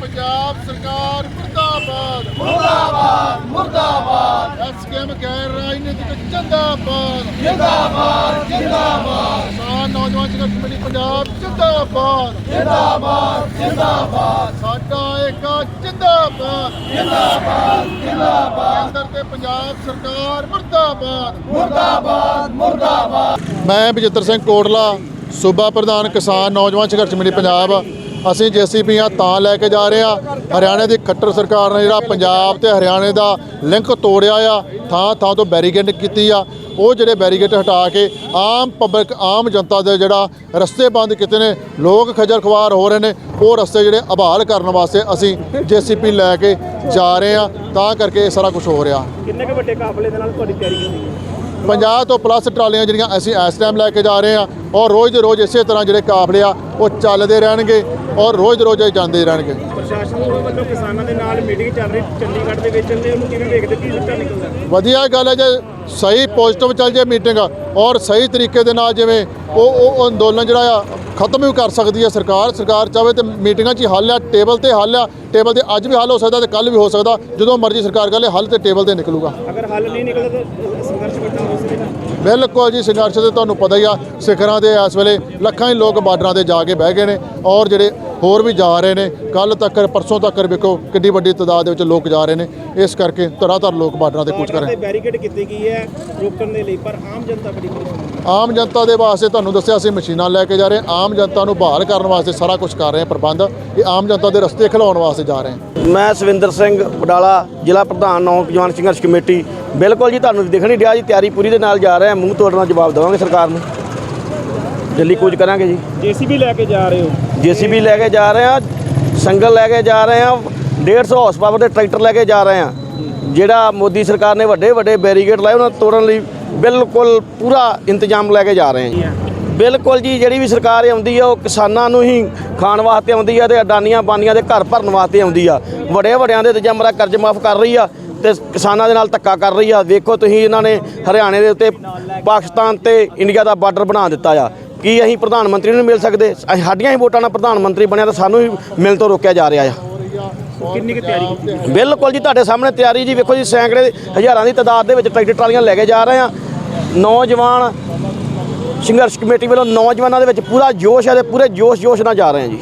ਪੰਜਾਬ ਸਰਕਾਰ ਮੁਰਦਾਬਾਦ। ਮੁਰਦਾਬਾਦ ਮੁਰਦਾਬਾਦ। ਐਸਕੇਐਮ ਗੈਰ ਰਾਜਨੀਤਿਕ ਜਿੰਦਾਬਾਦ। ਜਿੰਦਾਬਾਦ ਜਿੰਦਾਬਾਦ। ਕਿਸਾਨ ਨੌਜਵਾਨ ਸੰਘਰਸ਼ ਕਮੇਟੀ ਪੰਜਾਬ ਜਿੰਦਾਬਾਦ। ਜਿੰਦਾਬਾਦ ਜਿੰਦਾਬਾਦ। ਸਾਡਾ ਏਕਾ ਜਿੰਦਾਬਾਦ। ਜਿੰਦਾਬਾਦ ਜਿੰਦਾਬਾਦ। ਕੇਂਦਰ ਤੇ ਪੰਜਾਬ ਸਰਕਾਰ ਮੁਰਦਾਬਾਦ। ਮੁਰਦਾਬਾਦ ਮੁਰਦਾਬਾਦ। ਮੈਂ ਬਜਿੱਤਰ ਸਿੰਘ ਕੋਟਲਾ ਸੂਬਾ ਪ੍ਰਧਾਨ ਕਿਸਾਨ ਨੌਜਵਾਨ ਸੰਘਰਸ਼ ਕਮੇਟੀ ਪੰਜਾਬ। ਅਸੀਂ ਜੇਸੀਪੀਆਂ ਤਾਂ ਲੈ ਕੇ ਜਾ ਰਹੇ ਆ। ਹਰਿਆਣੇ ਦੀ ਖੱਟਰ ਸਰਕਾਰ ਨੇ ਜਿਹੜਾ ਪੰਜਾਬ ਤੇ ਹਰਿਆਣੇ ਦਾ ਲਿੰਕ ਤੋੜਿਆ ਆ, ਥਾਂ ਥਾਂ ਤੋਂ ਬੈਰੀਕੇਡ ਕੀਤੀ ਆ। ਉਹ ਜਿਹੜੇ ਬੈਰੀਕੇਡ ਹਟਾ ਕੇ ਆਮ ਪਬਲਿਕ, ਆਮ ਜਨਤਾ ਦੇ ਜਿਹੜਾ ਰਸਤੇ ਬੰਦ ਕੀਤੇ ਨੇ, ਲੋਕ ਖੱਜਲ ਖਵਾਰ ਹੋ ਰਹੇ ਨੇ, ਉਹ ਰਸਤੇ ਜਿਹੜੇ ਆਬਾਲ ਕਰਨ ਵਾਸਤੇ ਅਸੀਂ ਜੇਸੀਪੀ ਲੈ ਕੇ ਜਾ ਰਹੇ ਆ। ਤਾਂ ਕਰਕੇ ਇਹ ਸਾਰਾ ਕੁਝ ਹੋ ਰਿਹਾ। ਕਿੰਨੇ ਕੁ ਵੱਡੇ ਕਾਫਲੇ ਦੇ ਨਾਲ ਤੁਹਾਡੀ ਤਿਆਰੀ ਕੀਤੀ ਹੈ 50 ਤੋਂ ਪਲੱਸ ਟਰਾਲੀਆਂ ਜਿਹੜੀਆਂ ਅਸੀਂ ਇਸ ਟਾਈਮ ਲੈ ਕੇ ਜਾ ਰਹੇ ਹਾਂ ਔਰ ਰੋਜ਼ ਦੇ ਰੋਜ਼ ਇਸੇ ਤਰ੍ਹਾਂ ਜਿਹੜੇ ਕਾਫਲੇ ਆ ਉਹ ਚੱਲਦੇ ਰਹਿਣਗੇ ਔਰ ਰੋਜ਼ ਦੇ ਰੋਜ਼ ਜਾਂਦੇ ਰਹਿਣਗੇ। ਪ੍ਰਸ਼ਾਸਨ ਵੱਲੋਂ ਕਿਸਾਨਾਂ ਦੇ ਨਾਲ ਮੀਟਿੰਗ ਚੱਲ ਰਹੀ ਚੰਡੀਗੜ੍ਹ ਦੇ ਵਿੱਚ ਤੇ ਉਹਨੂੰ ਕਿਵੇਂ ਵੇਖਦੇ ਕੀ ਸਿੱਟਾ ਨਿਕਲਦਾ? ਵਧੀਆ ਗੱਲ ਹੈ ਜੇ ਸਹੀ ਪੋਜ਼ਿਟਿਵ ਚੱਲ ਜੇ ਮੀਟਿੰਗ ਔਰ ਸਹੀ ਤਰੀਕੇ ਦੇ ਨਾਲ ਜਿਵੇਂ ਉਹ ਉਹ ਅੰਦੋਲਨ ਜਿਹੜਾ ਆ ਖਤਮ ਵੀ ਕਰ ਸਕਦੀ ਹੈ ਸਰਕਾਰ। ਸਰਕਾਰ ਚਾਹੇ ਤੇ ਮੀਟਿੰਗਾਂ 'ਚ ਹੀ ਹੱਲ ਆ ਟੇਬਲ ਤੇ ਹੱਲ ਆ ਟੇਬਲ ਤੇ ਅੱਜ ਵੀ ਹੱਲ ਹੋ ਸਕਦਾ ਤੇ ਕੱਲ ਵੀ ਹੋ ਸਕਦਾ ਜਦੋਂ ਮਰਜ਼ੀ ਸਰਕਾਰ ਕਰੇ ਹੱਲ ਤੇ ਟੇਬਲ ਤੇ ਨਿਕਲੂਗਾ। ਅਗਰ ਹੱਲ ਨਹੀਂ ਨਿਕਲਦਾ ਤਾਂ ਸੰਘਰਸ਼ ਕਰਨਾ ਹੋ ਸਕਦਾ। ਬਿਲਕੁਲ ਜੀ ਸੰਘਰਸ਼ ਤੇ ਤੁਹਾਨੂੰ ਪਤਾ ਹੀ ਆ ਸਿਖਰਾਂ ਦੇ ਇਸ ਵੇਲੇ ਲੱਖਾਂ ਹੀ ਲੋਕ ਬਾਰਡਰਾਂ ਤੇ ਜਾ ਕੇ ਬਹਿ ਗਏ ਨੇ ਔਰ ਜਿਹੜੇ ਹੋਰ ਵੀ ਜਾ ਰਹੇ ਨੇ। ਕੱਲ ਤੱਕ ਪਰਸੋਂ ਤੱਕ ਵੇਖੋ ਕਿੰਨੀ ਵੱਡੀ ਤਾਦਾਦ ਦੇ ਵਿੱਚ ਲੋਕ ਜਾ ਰਹੇ ਨੇ। ਇਸ ਕਰਕੇ ਧੜਾ ਧੜ ਲੋਕ ਬਾਰਡਰਾਂ ਤੇ ਕੂਚ ਕਰ ਰਹੇ ਤੇ ਨੇ। ਬੈਰੀਕੇਡ ਕੀਤੀ ਗਈ ਹੈ ਰੋਕਣ ਦੇ ਲਈ ਪਰ ਆਮ ਜਨਤਾ ਬੜੀ ਆਮ ਜਨਤਾ ਦੇ ਵਾਸਤੇ ਤੁਹਾਨੂੰ ਦੱਸਿਆ ਅਸੀਂ ਮਸ਼ੀਨਾਂ ਲੈ ਕੇ ਜਾ ਰਹੇ। ਹਾਂ ਆਮ ਜਨਤਾ ਨੂੰ ਬਹਾਲ ਕਰਨ ਵਾਸਤੇ ਸਾਰਾ ਕੁਝ ਕਰ ਰਹੇ ਹਾਂ ਪ੍ਰਬੰਧ। ਇਹ ਆਮ ਜਨਤਾ ਦੇ ਰਸਤੇ ਖਿਲਾਉਣ ਵਾਸਤੇ ਜਾ ਰਹੇ ਹਾਂ ਮੈਂ ਸਵਿੰਦਰ ਸਿੰਘ ਬਡਾਲਾ ਜ਼ਿਲ੍ਹਾ ਪ੍ਰਧਾਨ ਨੌਜਵਾਨ ਸੰਘਰਸ਼ ਕਮੇਟੀ। ਬਿਲਕੁਲ ਜੀ ਤੁਹਾਨੂੰ ਦਿਖ ਨਹੀਂ ਰਿਹਾ ਜੀ ਤਿਆਰੀ ਪੂਰੀ ਦੇ ਨਾਲ ਜਾ ਰਹੇ ਹਾਂ ਮੂੰਹ ਤੋੜਨਾ ਜਵਾਬ ਦੇਵਾਂਗੇ ਸਰਕਾਰ ਨੂੰ। ਦਿੱਲੀ ਕੂਚ ਕਰਾਂਗੇ ਜੀ। ਜੀਸੀਬੀ ਲੈ ਕੇ ਜਾ ਰਹੇ ਹੋ? ਜੀਸੀਬੀ ਲੈ ਕੇ ਜਾ ਰਹੇ ਹਾਂ ਸੰਗਲ ਲੈ ਕੇ ਜਾ ਰਹੇ ਹਾਂ 150 ਹਾਰਸ ਪਾਵਰ ਦੇ ਟਰੈਕਟਰ ਲੈ ਕੇ ਜਾ ਰਹੇ ਹਾਂ ਜਿਹੜਾ ਮੋਦੀ ਸਰਕਾਰ ਨੇ ਵੱਡੇ ਵੱਡੇ ਬੈਰੀਗੇਡ ਲਾਏ, ਉਹਨਾਂ ਨੂੰ ਤੋੜਨ ਲਈ ਬਿਲਕੁਲ ਪੂਰਾ ਇੰਤਜ਼ਾਮ ਲੈ ਕੇ ਜਾ ਰਹੇ ਹਾਂ ਜੀ। ਬਿਲਕੁਲ ਜੀ, ਜਿਹੜੀ ਵੀ ਸਰਕਾਰ ਆਉਂਦੀ ਆ, ਉਹ ਕਿਸਾਨਾਂ ਨੂੰ ਹੀ ਖਾਣ ਵਾਸਤੇ ਆਉਂਦੀ ਆ ਤੇ ਅਡਾਨੀਆਂ ਬਾਨੀਆਂ ਦੇ ਘਰ ਭਰਨ ਵਾਸਤੇ ਆਉਂਦੀ ਆ। ਵੱਡੇ ਵੱਡਿਆਂ ਦੇ ਇੰਤਜ਼ਾਮ ਦਾ ਕਰਜ਼ ਮਾਫ ਕਰ ਰਹੀ ਆ ਤੇ ਕਿਸਾਨਾਂ ਦੇ ਨਾਲ ਧੱਕਾ ਕਰ ਰਹੀ ਆ। ਵੇਖੋ ਤੁਸੀਂ ਇਹਨਾਂ ਨੇ ਹਰਿਆਣੇ ਦੇ ਉੱਤੇ ਪਾਕਿਸਤਾਨ ਤੇ ਇੰਡੀਆ ਦਾ ਬਾਰਡਰ ਬਣਾ ਦਿੱਤਾ ਆ। ਕੀ ਅਸੀਂ ਪ੍ਰਧਾਨ ਮੰਤਰੀ ਨੂੰ ਮਿਲ ਸਕਦੇ? ਸਾਡੀਆਂ ਹੀ ਵੋਟਾਂ ਨਾਲ ਪ੍ਰਧਾਨ ਮੰਤਰੀ ਬਣਿਆ ਤਾਂ ਸਾਨੂੰ ਹੀ ਮਿਲਣ ਤੋਂ ਰੋਕਿਆ ਜਾ ਰਿਹਾ ਆ। ਕਿੰਨੀ ਕੁ ਤਿਆਰੀ ਕੀਤੀ ਬਿਲਕੁਲ ਜੀ ਤੁਹਾਡੇ ਸਾਹਮਣੇ ਤਿਆਰੀ ਜੀ ਵੇਖੋ ਜੀ ਸੈਂਕੜੇ ਹਜ਼ਾਰਾਂ ਦੀ ਤਾਦਾਦ ਦੇ ਵਿੱਚ ਟਰੈਕਟਰ ਟਰਾਲੀਆਂ ਲੈ ਕੇ ਜਾ ਰਹੇ ਆ। ਨੌਜਵਾਨ ਸੰਘਰਸ਼ ਕਮੇਟੀ ਵੱਲੋਂ ਨੌਜਵਾਨਾਂ ਦੇ ਵਿੱਚ ਪੂਰਾ ਜੋਸ਼ ਹੈ ਤੇ ਪੂਰੇ ਜੋਸ਼ ਜੋਸ਼ ਨਾਲ ਜਾ ਰਹੇ ਆ ਜੀ।